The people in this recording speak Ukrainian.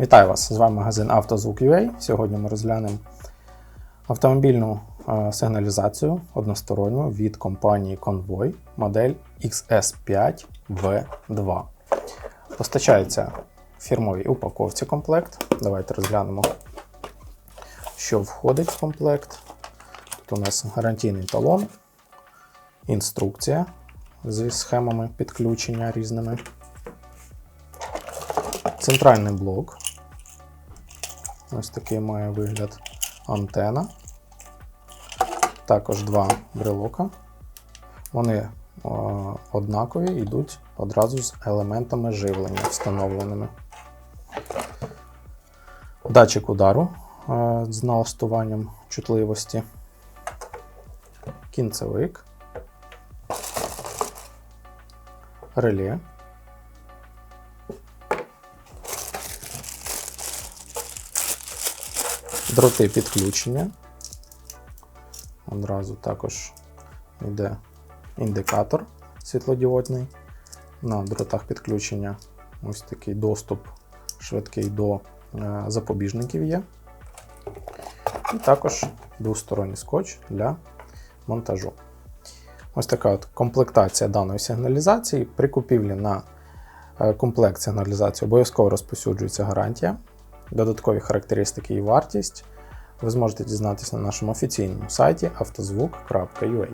Вітаю вас! З вами магазин «Автозвук.UA». Сьогодні ми розглянемо автомобільну е, сигналізацію односторонню від компанії Convoy модель XS5V2. Постачається в фірмовій упаковці комплект. Давайте розглянемо, що входить в комплект. Тут у нас гарантійний талон, інструкція зі схемами підключення різними. Центральний блок. Ось такий має вигляд антена. Також два брелока. Вони о, однакові йдуть одразу з елементами живлення встановленими. Датчик удару е, з налаштуванням чутливості. Кінцевик. Реле. Дроти підключення. Одразу також йде індикатор світлодіодний. На дротах підключення ось такий доступ швидкий до е, запобіжників є. І також двосторонній скотч для монтажу. Ось така от комплектація даної сигналізації. При купівлі на е, комплект сигналізації обов'язково розповсюджується гарантія. Додаткові характеристики і вартість ви зможете дізнатися на нашому офіційному сайті автозвук.ua.